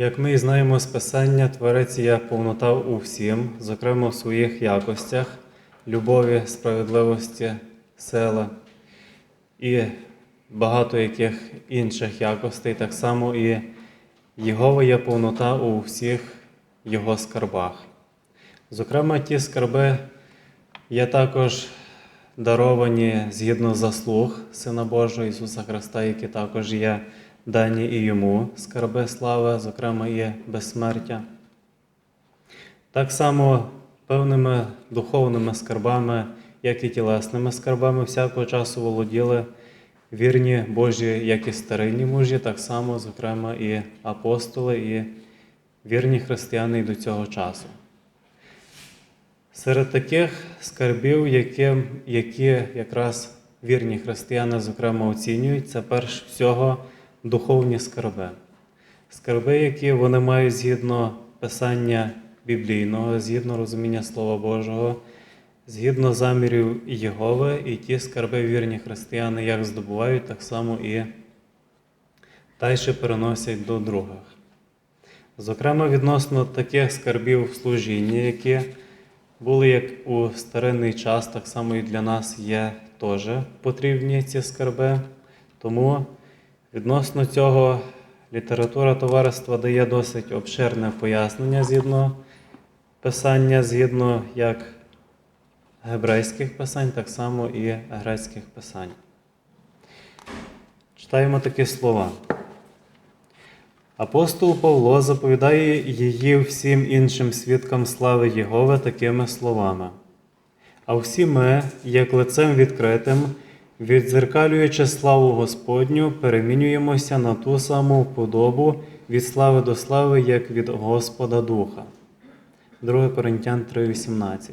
Як ми знаємо з Писання, Творець є повнота у всім, зокрема в своїх якостях, любові, справедливості, сили і багато яких інших якостей, так само і Єгова є повнота у всіх Його скарбах. Зокрема, ті скарби є також даровані згідно заслуг Сина Божого Ісуса Христа, які також є дані і йому скарби слави, зокрема і безсмертя. Так само певними духовними скарбами, як і тілесними скарбами, всякого часу володіли вірні Божі, як і старинні мужі, так само, зокрема, і апостоли, і вірні християни і до цього часу. Серед таких скарбів, які, які якраз вірні християни, зокрема, оцінюють, це перш всього духовні скарби. Скарби, які вони мають згідно писання біблійного, згідно розуміння Слова Божого, згідно замірів Єгови, і ті скарби вірні християни як здобувають, так само і далі переносять до других. Зокрема, відносно таких скарбів в служінні, які були як у старинний час, так само і для нас є теж потрібні ці скарби. Тому відносно цього література товариства дає досить обширне пояснення згідно писання, згідно як гебрейських писань, так само і грецьких писань. Читаємо такі слова. Апостол Павло заповідає її всім іншим свідкам слави Єгови такими словами. А всі ми, як лицем відкритим, відзеркалюючи славу Господню, перемінюємося на ту саму подобу від слави до слави, як від Господа Духа. 2 Коринтян 3,18.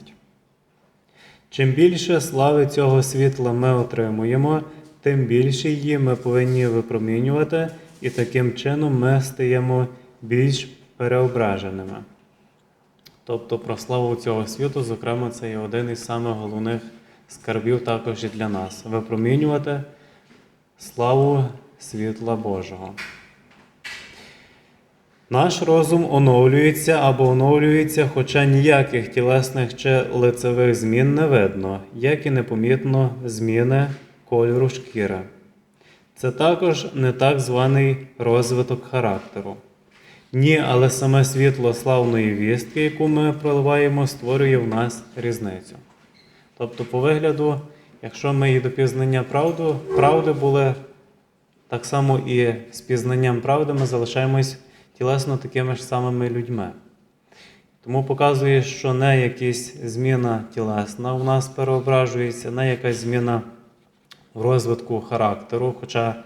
Чим більше слави цього світла ми отримуємо, тим більше її ми повинні випромінювати, і таким чином ми стаємо більш переображеними. Тобто про славу цього світу, зокрема, це є один із самих головних скарбів також і для нас випромінювати славу світла Божого. Наш розум оновлюється або оновлюється, хоча ніяких тілесних чи лицевих змін не видно, як і непомітно зміни кольору шкіри. Це також не так званий розвиток характеру. Ні, але саме світло славної вістки, яку ми проливаємо, створює в нас різницю. Тобто, по вигляду, якщо ми і до пізнання правду, правди були, так само і з пізнанням правди ми залишаємось тілесно такими ж самими людьми. Тому показує, що не якась зміна тілесна у нас переображується, не якась зміна в розвитку характеру. Хоча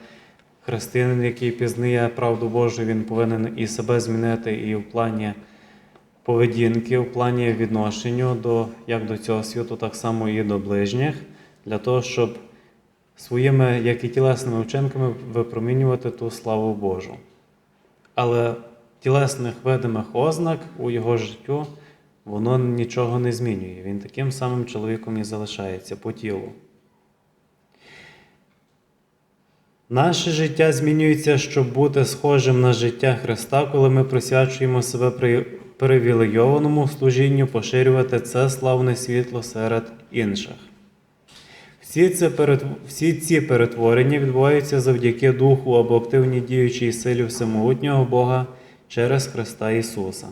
християнин, який пізнає правду Божу, він повинен і себе змінити, і в плані поведінки, в плані відношення до, як до цього світу, так само і до ближніх, для того, щоб своїми, як і тілесними вчинками, випромінювати ту славу Божу. Але тілесних видимих ознак у його життю воно нічого не змінює. Він таким самим чоловіком і залишається по тілу. Наше життя змінюється, щоб бути схожим на життя Христа, коли ми присвячуємо себе привілейованому служінню поширювати це славне світло серед інших. Всі, це перет... Всі ці перетворення відбуваються завдяки Духу або активній діючій силі всемогутнього Бога через Христа Ісуса.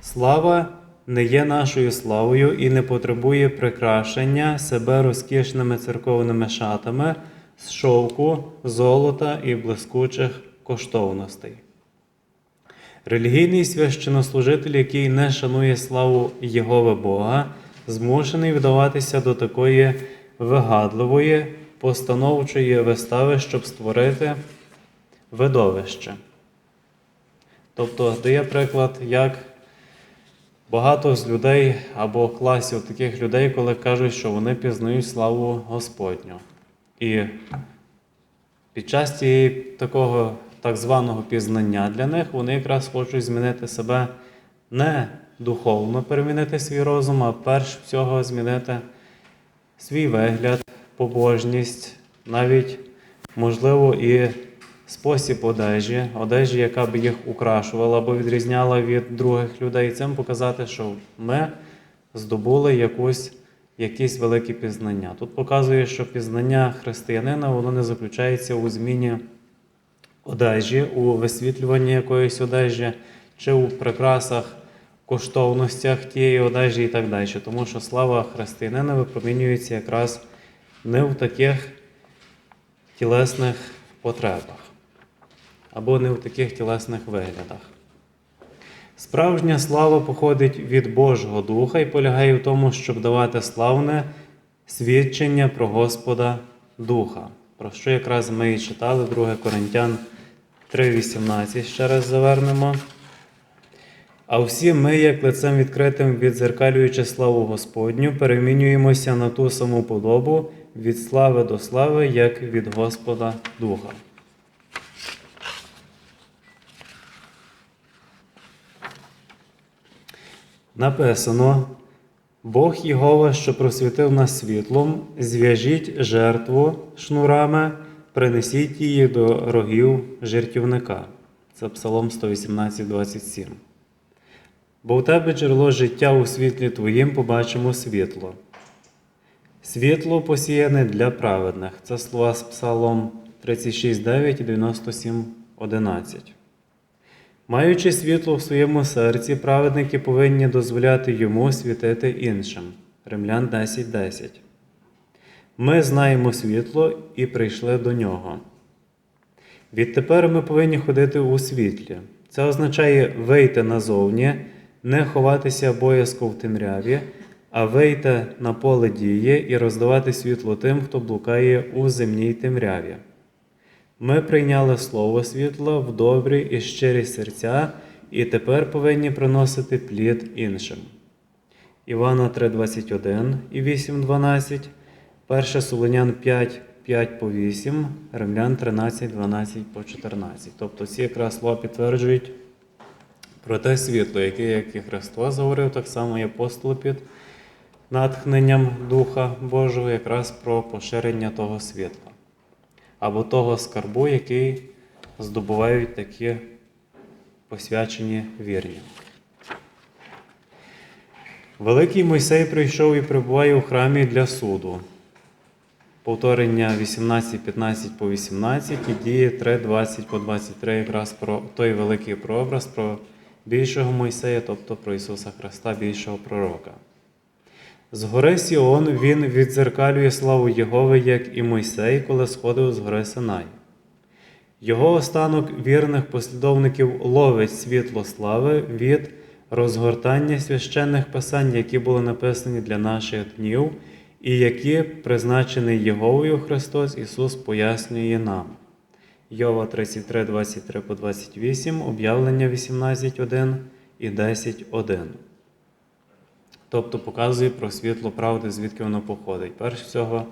Слава не є нашою славою і не потребує прикрашення себе розкішними церковними шатами з шовку, золота і блискучих коштовностей. Релігійний священнослужитель, який не шанує славу Єгови Бога, змушений вдаватися до такої вигадливої, постановчої вистави, щоб створити видовище. Тобто дає приклад, як багато з людей або класів таких людей, коли кажуть, що вони пізнають славу Господню. І під час цієї такого так званого пізнання для них вони якраз хочуть змінити себе не духовно перемінити свій розум, а перш всього змінити свій вигляд, побожність, навіть, можливо, і спосіб одежі, одежі, яка б їх украшувала або відрізняла від других людей, цим показати, що ми здобули якусь, якісь великі пізнання. Тут показує, що пізнання християнина воно не заключається у зміні одежі, у висвітлюванні якоїсь одежі чи у прикрасах, коштовностях тієї одежі і так далі. Тому що слава християнина випромінюється якраз не в таких тілесних потребах або не в таких тілесних виглядах. Справжня слава походить від Божого Духа і полягає в тому, щоб давати славне свідчення про Господа Духа, про що якраз ми і читали 2 Коринтян 3,18. Ще раз завернемо. А всі ми, як лицем відкритим, відзеркалюючи славу Господню, перемінюємося на ту саму подобу від слави до слави, як від Господа Духа. Написано: Бог Єгова, що просвітив нас світлом, зв'яжіть жертву шнурами, принесіть її до рогів жертівника. Це Псалом 118, 27. Бо в тебе джерело життя у світлі Твоїм побачимо світло. Світло посіяне для праведних. Це слова з Псалом 36, 9 і 97, 11. Маючи світло в своєму серці, праведники повинні дозволяти йому світити іншим. Римлян 10.10. 10. Ми знаємо світло і прийшли до нього. Відтепер ми повинні ходити у світлі. Це означає вийти назовні, не ховатися боязко в темряві, а вийти на поле дії і роздавати світло тим, хто блукає у земній темряві. Ми прийняли слово світла в добрі і щирі серця, і тепер повинні приносити плід іншим. Івана 3,21 і 8,12, 1 Солонян 5, 5 по 8, Римлян 13, 12 по 14. Тобто ці якраз слова підтверджують про те світло, яке, як і Христос говорив, так само і апостоли під натхненням Духа Божого, якраз про поширення того світла або того скарбу, який здобувають такі посвячені вірні. Великий Мойсей прийшов і перебуває у храмі для суду. Повторення 18.15 по 18 і діє 3.20 по 23 якраз про той великий прообраз про більшого Мойсея, тобто про Ісуса Христа, більшого пророка. З гори Сіон він відзеркалює славу Єгови, як і Мойсей, коли сходив з гори Синай. Його останок вірних послідовників ловить світло слави від розгортання священних писань, які були написані для наших днів, і які призначений Єговою Христос Ісус пояснює нам. Йова 33, 23 по 28, об'явлення 18.1 і 10.1 тобто показує про світло правди, звідки воно походить. Перш всього,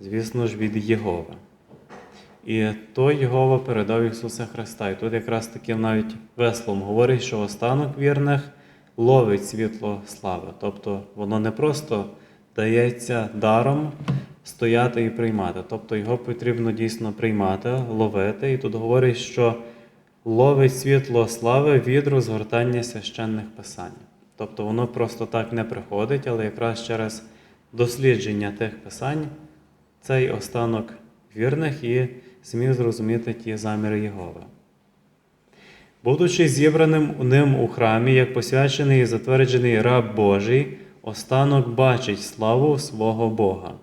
звісно ж, від Єгова. І той Єгова передав Ісуса Христа. І тут якраз таким навіть веслом говорить, що останок вірних ловить світло слави. Тобто воно не просто дається даром стояти і приймати. Тобто його потрібно дійсно приймати, ловити. І тут говорить, що ловить світло слави від розгортання священних писань. Тобто воно просто так не приходить, але якраз через дослідження тих писань цей останок вірних і зміг зрозуміти ті заміри Єгови. Будучи зібраним ним у храмі, як посвячений і затверджений раб Божий, останок бачить славу свого Бога.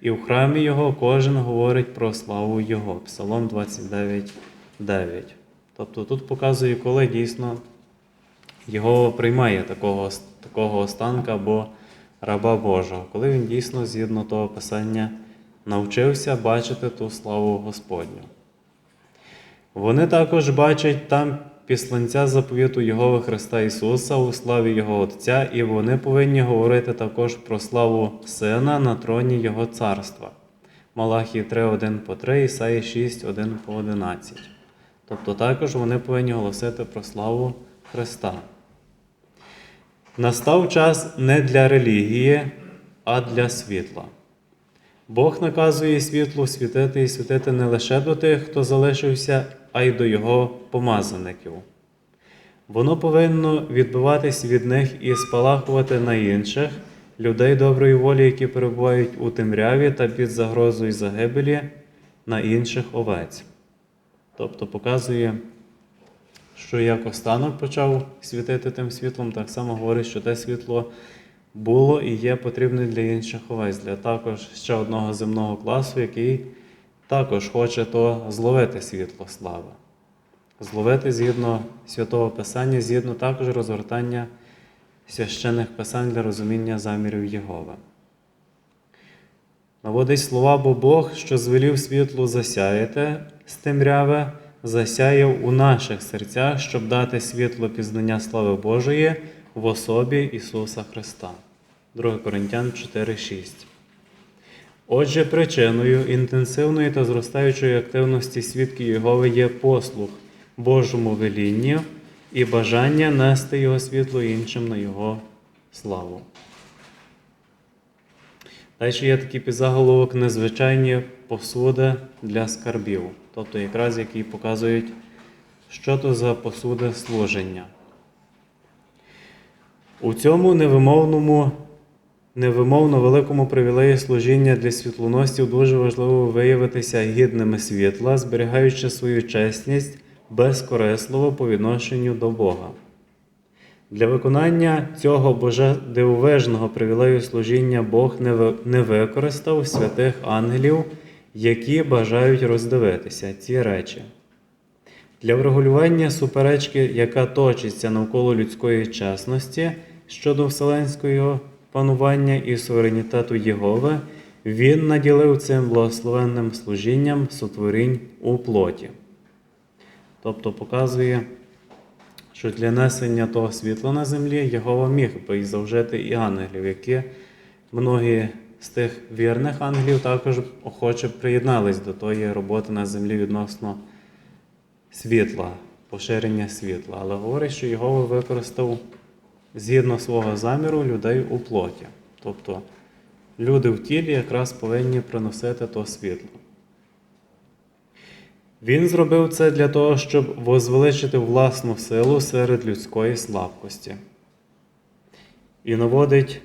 І в храмі Його кожен говорить про славу Його. Псалом 29, 9. Тобто тут показує, коли дійсно його приймає такого такого останка або раба Божого, коли він дійсно, згідно того Писання, навчився бачити ту славу Господню. Вони також бачать там післанця заповіту Його Христа Ісуса у славі Його Отця, і вони повинні говорити також про славу Сина на троні Його царства. Малахії 3, 1 по 3, Ісаї 6, 1 по 11. Тобто також вони повинні голосити про славу Христа. Настав час не для релігії, а для світла. Бог наказує світлу світити і світити не лише до тих, хто залишився, а й до його помазаників. Воно повинно відбиватись від них і спалахувати на інших людей доброї волі, які перебувають у темряві та під загрозою загибелі на інших овець. Тобто показує, що як останок почав світити тим світлом, так само говорить, що те світло було і є потрібне для інших овець, для також ще одного земного класу, який також хоче то зловити світло слави. Зловити згідно святого Писання, згідно також розгортання священних писань для розуміння замірів Єгови. Наводить слова, бо Бог, що звелів світлу засяяти з темряви, засяяв у наших серцях, щоб дати світло пізнання слави Божої в особі Ісуса Христа. 2 Коринтян 4,6. Отже, причиною інтенсивної та зростаючої активності свідків Єгови є послух Божому велінню і бажання нести Його світло іншим на Його славу. Далі є такий підзаголовок незвичайні посуди для скарбів, тобто якраз які показують, що то за посуди служення. У цьому невимовному, невимовно великому привілеї служіння для світлоносців дуже важливо виявитися гідними світла, зберігаючи свою чесність безкорисливо по відношенню до Бога. Для виконання цього боже дивовижного привілею служіння Бог не ви- не використав святих ангелів, які бажають роздивитися ці речі. Для врегулювання суперечки, яка точиться навколо людської чесності щодо вселенського панування і суверенітету Єгови, він наділив цим благословенним служінням сотворінь у плоті. Тобто показує, що для несення того світла на землі Єгова міг би і завжити і ангелів, які многі з тих вірних ангелів також охоче приєднались до тої роботи на землі відносно світла, поширення світла. Але говорить, що Єгова використав згідно свого заміру людей у плоті. Тобто люди в тілі якраз повинні приносити то світло. Він зробив це для того, щоб возвеличити власну силу серед людської слабкості. І наводить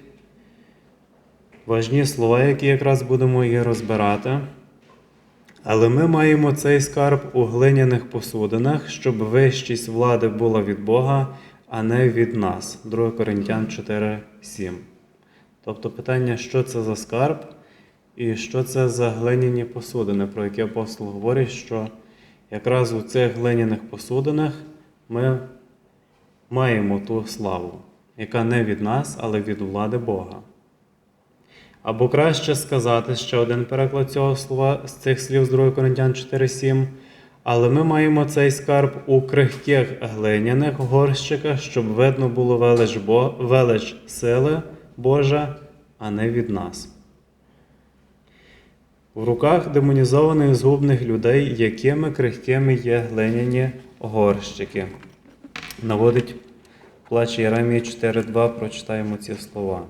важні слова, які якраз будемо і розбирати. Але ми маємо цей скарб у глиняних посудинах, щоб вищість влади була від Бога, а не від нас. 2 Коринтян 4,7. Тобто питання, що це за скарб і що це за глиняні посудини, про які апостол говорить, що якраз у цих глиняних посудинах ми маємо ту славу, яка не від нас, але від влади Бога. Або краще сказати ще один переклад цього слова з цих слів з 2 Коринтян 4,7. Але ми маємо цей скарб у крихких глиняних горщиках, щоб видно було велич, Бо... велич сили Божа, а не від нас. В руках демонізованих згубних людей, якими крихкими є глиняні горщики. Наводить плач Єремії 4.2, прочитаємо ці слова.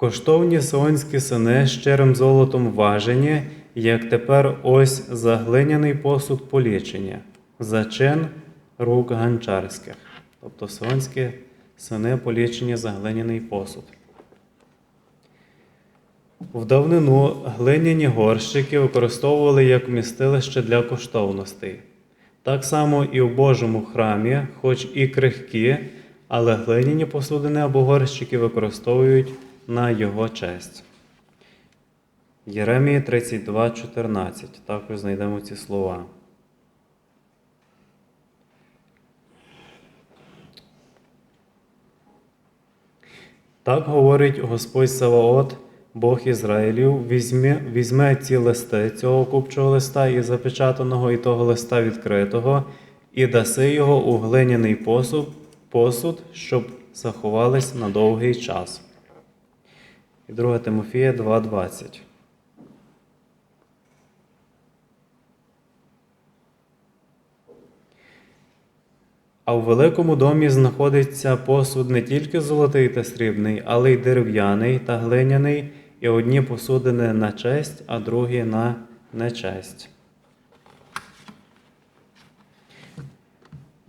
Коштовні сионські сини щирим золотом важені, як тепер ось заглиняний посуд полічення, за чин рук ганчарських. Тобто сионські сини полічені за глиняний посуд. В давнину глиняні горщики використовували як вмістилище для коштовностей. Так само і в Божому храмі, хоч і крихкі, але глиняні посудини або горщики використовують на його честь. Єремії 32,14. Також знайдемо ці слова. Так говорить Господь Саваот, Бог Ізраїлів, візьме, візьме ці листи цього купчого листа і запечатаного, і того листа відкритого, і даси його у глиняний посуд, посуд, щоб заховались на довгий час і 2 Тимофія 2,20. А в великому домі знаходиться посуд не тільки золотий та срібний, але й дерев'яний та глиняний, і одні посудини на честь, а другі на нечесть.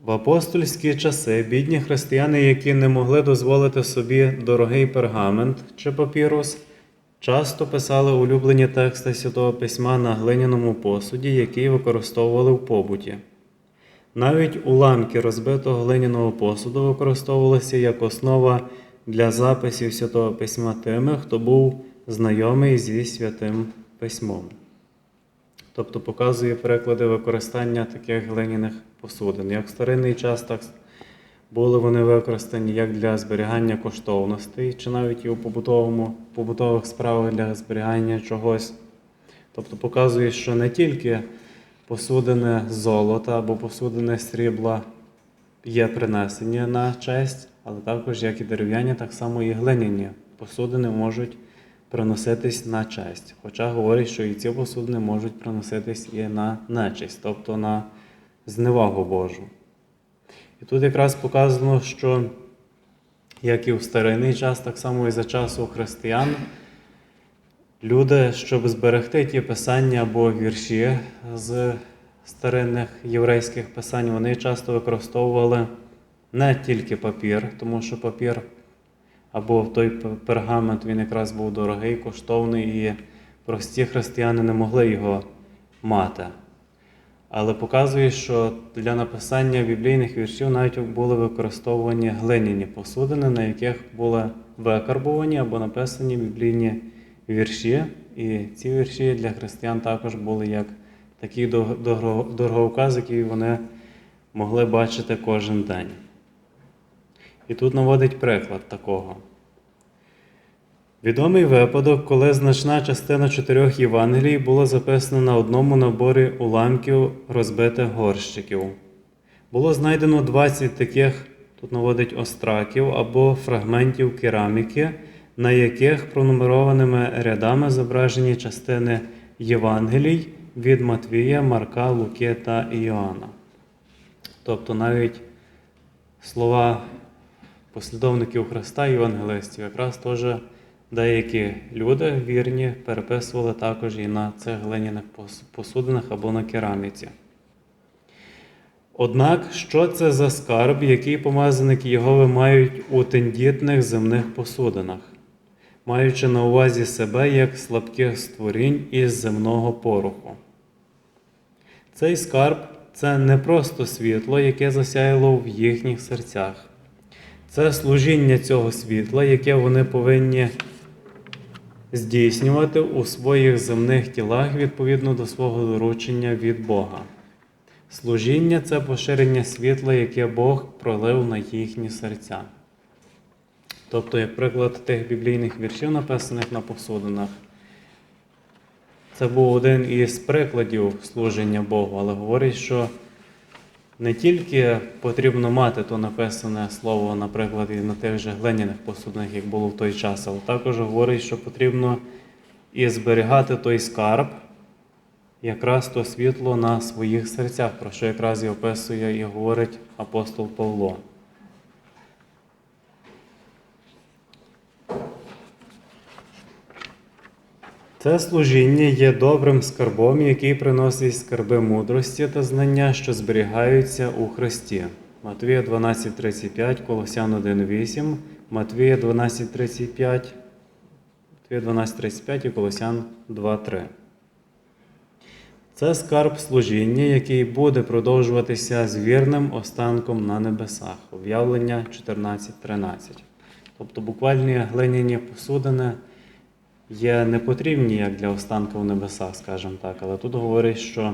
В апостольські часи бідні християни, які не могли дозволити собі дорогий пергамент чи папірус, часто писали улюблені тексти Святого Письма на глиняному посуді, який використовували в побуті. Навіть уламки розбитого глиняного посуду використовувалися як основа для записів Святого Письма тими, хто був знайомий зі святим письмом. Тобто показує приклади використання таких глиняних посудин. Як в старинний час, так були вони використані як для зберігання коштовностей, чи навіть і у побутовому, побутових справах для зберігання чогось. Тобто показує, що не тільки посудини золота або посудини срібла є принесені на честь, але також, як і дерев'яні, так само і глиняні посудини можуть приноситись на честь. Хоча говорять, що і ці посудини можуть приноситись і на нечесть, тобто на зневагу Божу. І тут якраз показано, що як і в старинний час, так само і за часу християн, люди, щоб зберегти ті писання або вірші з старинних єврейських писань, вони часто використовували не тільки папір, тому що папір або той пергамент він якраз був дорогий, коштовний, і прості християни не могли його мати. Але показує, що для написання біблійних віршів навіть були використовувані глиняні посудини, на яких були викарбовані або написані біблійні вірші. І ці вірші для християн також були як такий дороговказ, який вони могли бачити кожен день. І тут наводить приклад такого. Відомий випадок, коли значна частина чотирьох Євангелій була записана на одному наборі уламків розбитих горщиків. Було знайдено 20 таких, тут наводить остраків або фрагментів кераміки, на яких пронумерованими рядами зображені частини Євангелій від Матвія, Марка, Луки та Іоанна. Тобто навіть слова послідовників Христа і Євангелистів якраз теж деякі люди вірні переписували також і на цих глиняних посудинах або на кераміці. Однак, що це за скарб, який помазаники Єгови мають у тендітних земних посудинах, маючи на увазі себе як слабких створінь із земного пороху? Цей скарб це не просто світло, яке засяяло в їхніх серцях. Це служіння цього світла, яке вони повинні здійснювати у своїх земних тілах відповідно до свого доручення від Бога. Служіння це поширення світла, яке Бог пролив на їхні серця. Тобто, як приклад тих біблійних віршів, написаних на посудинах, це був один із прикладів служення Богу, але говорить, що не тільки потрібно мати то написане слово, наприклад, і на тих же глиняних посудинах, як було в той час, але також говорить, що потрібно і зберігати той скарб, якраз то світло на своїх серцях, про що якраз і описує і говорить апостол Павло. Це служіння є добрим скарбом, який приносить скарби мудрості та знання, що зберігаються у Христі. Матвія 12,35, Колосян 1,8, Матвія 12,35, Матвія 12,35 і Колосян 2,3. Це скарб служіння, який буде продовжуватися з вірним останком на небесах. Об'явлення 14.13. Тобто буквальні глиняні посудини є непотрібні як для останка в небесах, скажімо так. Але тут говорить, що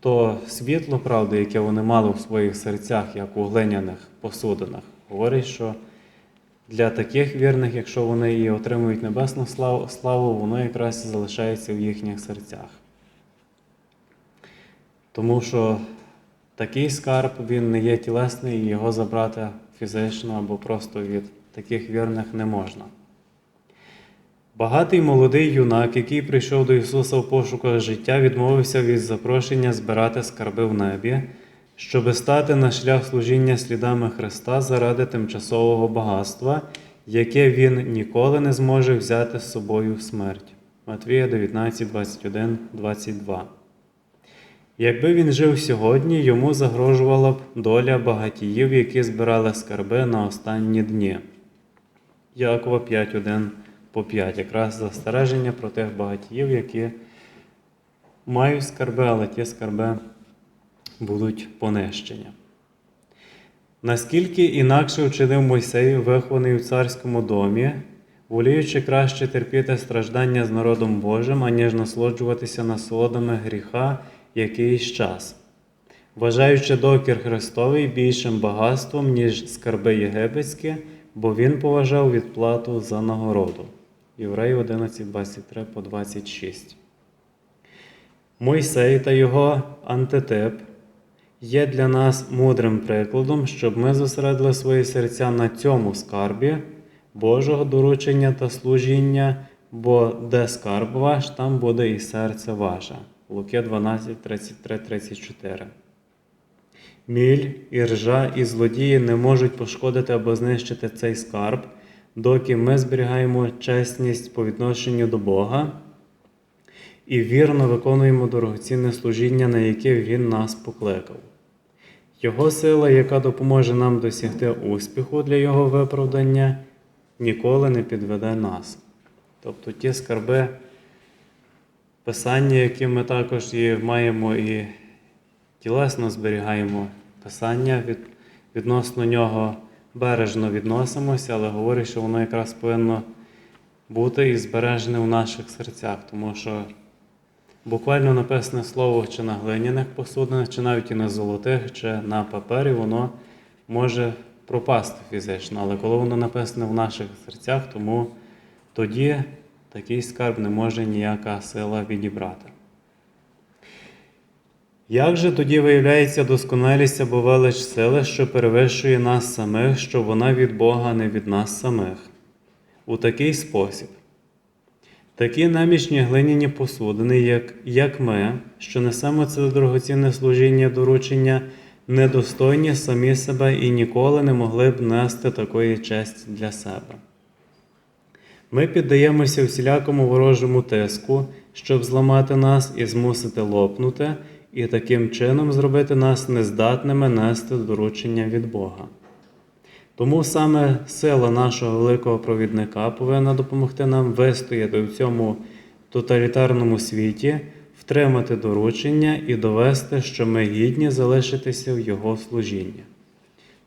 то світло, правда, яке вони мали в своїх серцях, як у глиняних посудинах, говорить, що для таких вірних, якщо вони і отримують небесну славу, славу, воно якраз залишається в їхніх серцях. Тому що такий скарб він не є тілесний, і його забрати фізично або просто від таких вірних не можна. Багатий молодий юнак, який прийшов до Ісуса в пошуках життя, відмовився від запрошення збирати скарби в небі, щоби стати на шлях служіння слідами Христа заради тимчасового багатства, яке Він ніколи не зможе взяти з собою в смерть. Матвія 19, 21, 22. Якби він жив сьогодні, йому загрожувала б доля багатіїв, які збирали скарби на останні дні. Якова 5.1 по 5. Якраз застереження про тих багатіїв, які мають скарби, але ті скарби будуть понищені. Наскільки інакше вчинив Мойсей, вихований у царському домі, воліючи краще терпіти страждання з народом Божим, аніж насолоджуватися насолодами гріха якийсь час, вважаючи докір Христовий більшим багатством, ніж скарби єгипетські, бо він поважав відплату за нагороду. Євреї 11, 23 по 26. Мойсей та його антитип є для нас мудрим прикладом, щоб ми зосередили свої серця на цьому скарбі Божого доручення та служіння, бо де скарб ваш, там буде і серце ваше. Луки 12, 33, 34. Міль, і ржа, і злодії не можуть пошкодити або знищити цей скарб, доки ми зберігаємо чесність по відношенню до Бога і вірно виконуємо дорогоцінне служіння, на яке Він нас покликав. Його сила, яка допоможе нам досягти успіху для Його виправдання, ніколи не підведе нас. Тобто ті скарби, писання, які ми також і маємо і тілесно зберігаємо писання, від, відносно нього бережно відносимося, але говорить, що воно якраз повинно бути і збережене у наших серцях, тому що буквально написане слово чи на глиняних посудинах, чи навіть і на золотих, чи на папері, воно може пропасти фізично. Але коли воно написане в наших серцях, тому тоді такий скарб не може ніяка сила відібрати. Як же тоді виявляється досконалість або велич сили, що перевищує нас самих, що вона від Бога, не від нас самих? У такий спосіб. Такі намічні глиняні посудини, як, як ми, що несемо це дорогоцінне служіння доручення, недостойні самі себе і ніколи не могли б нести такої честі для себе. Ми піддаємося всілякому ворожому тиску, щоб зламати нас і змусити лопнути, і таким чином зробити нас нездатними нести доручення від Бога. Тому саме сила нашого великого провідника повинна допомогти нам вистояти в цьому тоталітарному світі, втримати доручення і довести, що ми гідні залишитися в Його служінні.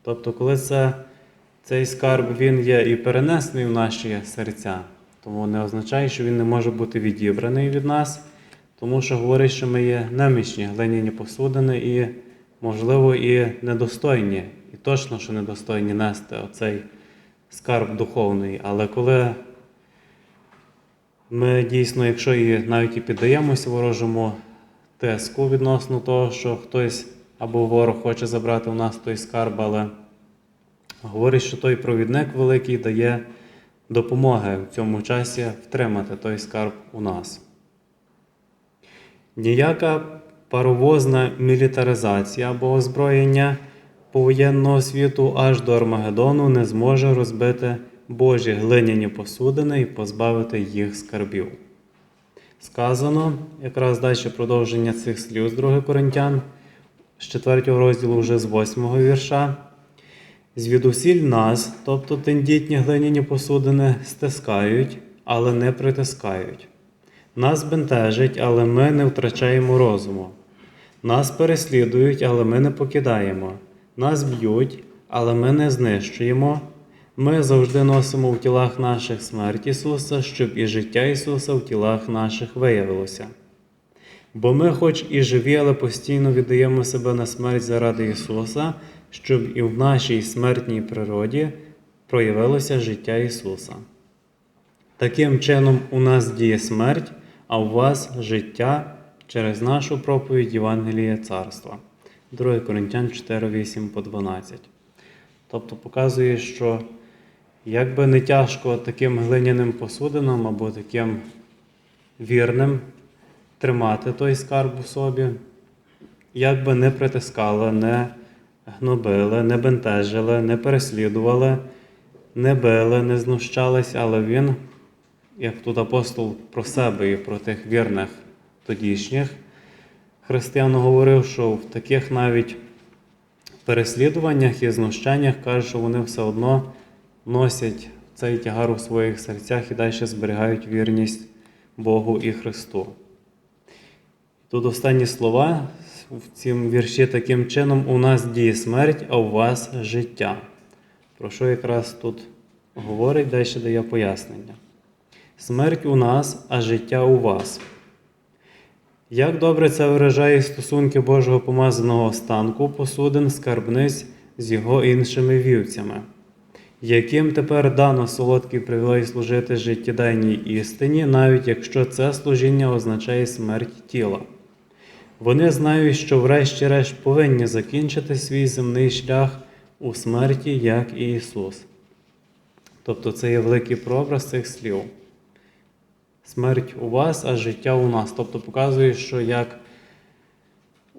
Тобто, коли це, цей скарб він є і перенесений в наші серця, тому не означає, що він не може бути відібраний від нас, тому що говорить, що ми є немічні глиняні посудини і, можливо, і недостойні і точно, що недостойні нести оцей скарб духовний. Але коли ми дійсно, якщо і навіть і піддаємося ворожому тиску відносно того, що хтось або ворог хоче забрати у нас той скарб, але говорить, що той провідник великий дає допомоги в цьому часі втримати той скарб у нас. Ніяка паровозна мілітаризація або озброєння повоєнного світу аж до Армагеддону не зможе розбити Божі глиняні посудини і позбавити їх скарбів. Сказано, якраз далі продовження цих слів з 2 Коринтян, з 4 розділу вже з 8 вірша. Звідусіль нас, тобто тендітні глиняні посудини, стискають, але не притискають. Нас бентежить, але ми не втрачаємо розуму. Нас переслідують, але ми не покидаємо. Нас б'ють, але ми не знищуємо. Ми завжди носимо в тілах наших смерть Ісуса, щоб і життя Ісуса в тілах наших виявилося. Бо ми, хоч і живі, але постійно віддаємо себе на смерть заради Ісуса, щоб і в нашій смертній природі проявилося життя Ісуса. Таким чином, у нас діє смерть, а у вас життя через нашу проповідь Євангелія Царства. 2 Коринтян 4, 8 по 12. Тобто показує, що якби не тяжко таким глиняним посудинам або таким вірним тримати той скарб у собі, як би не притискали, не гнобили, не бентежили, не переслідували, не били, не знущались, але він, як тут апостол про себе і про тих вірних тодішніх християн говорив, що в таких навіть переслідуваннях і знущаннях каже, що вони все одно носять цей тягар у своїх серцях і далі зберігають вірність Богу і Христу. Тут останні слова в цім вірші таким чином: у нас діє смерть, а у вас життя. Про що якраз тут говорить, далі дає пояснення. Смерть у нас, а життя у вас. Як добре це виражає стосунки Божого помазаного останку посудин скарбниць з його іншими вівцями, яким тепер дано солодкий привілей служити життєдайній істині, навіть якщо це служіння означає смерть тіла. Вони знають, що врешті-решт повинні закінчити свій земний шлях у смерті, як і Ісус. Тобто це є великий прообраз цих слів. Смерть у вас, а життя у нас. Тобто показує, що як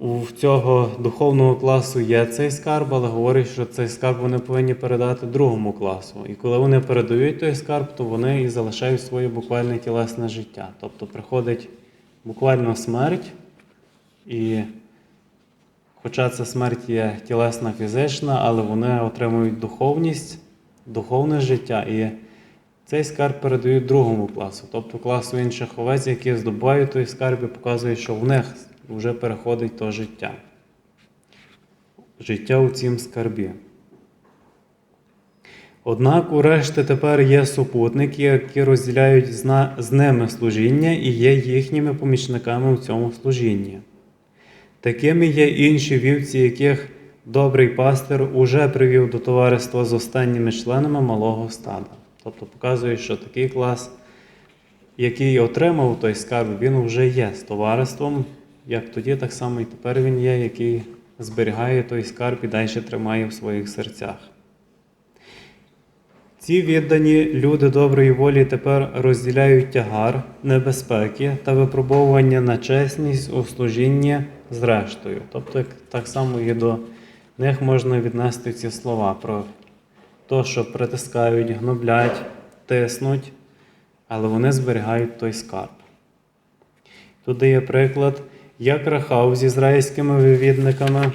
у цього духовного класу є цей скарб, але говорить, що цей скарб вони повинні передати другому класу. І коли вони передають той скарб, то вони і залишають своє буквальне тілесне життя. Тобто приходить буквально смерть, і хоча ця смерть є тілесна, фізична, але вони отримують духовність, духовне життя. І цей скарб передають другому класу, тобто класу інших овець, які здобувають той скарб і показують, що в них вже переходить то життя. Життя у цім скарбі. Однак у решти тепер є супутники, які розділяють з ними служіння і є їхніми помічниками у цьому служінні. Такими є інші вівці, яких добрий пастир уже привів до товариства з останніми членами малого стада. Тобто показує, що такий клас, який отримав той скарб, він вже є з товариством, як тоді, так само і тепер він є, який зберігає той скарб і далі тримає в своїх серцях. Ці віддані люди доброї волі тепер розділяють тягар, небезпеки та випробовування на чесність у служінні з рештою. Тобто, так само і до них можна віднести ці слова про те, що притискають, гноблять, тиснуть, але вони зберігають той скарб. Тут є приклад, як Рахав з ізраїльськими вивідниками,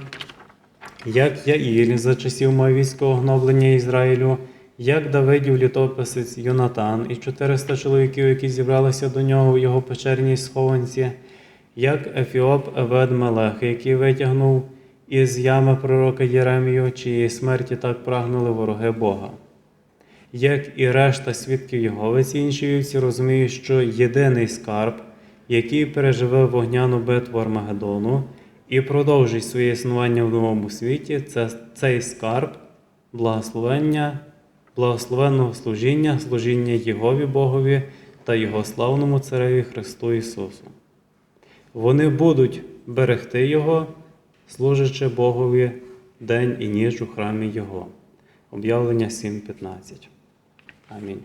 як Яїль за часів Моавійського гноблення Ізраїлю, як Давидів літописець Йонатан і 400 чоловіків, які зібралися до нього в його печерній схованці, як Ефіоп Евед Мелех, який витягнув із ями пророка Єремію, чиєї смерті так прагнули вороги Бога. Як і решта свідків Єгови, ці інші вівці розуміють, що єдиний скарб, який переживе вогняну битву Армагеддону і продовжить своє існування в новому світі, це цей скарб благословення, благословенного служіння, служіння Єгові Богові та Його славному Цареві Христу Ісусу. Вони будуть берегти Його, служачи Богові день і ніч у храмі Його. Об'явлення 7.15. Амінь.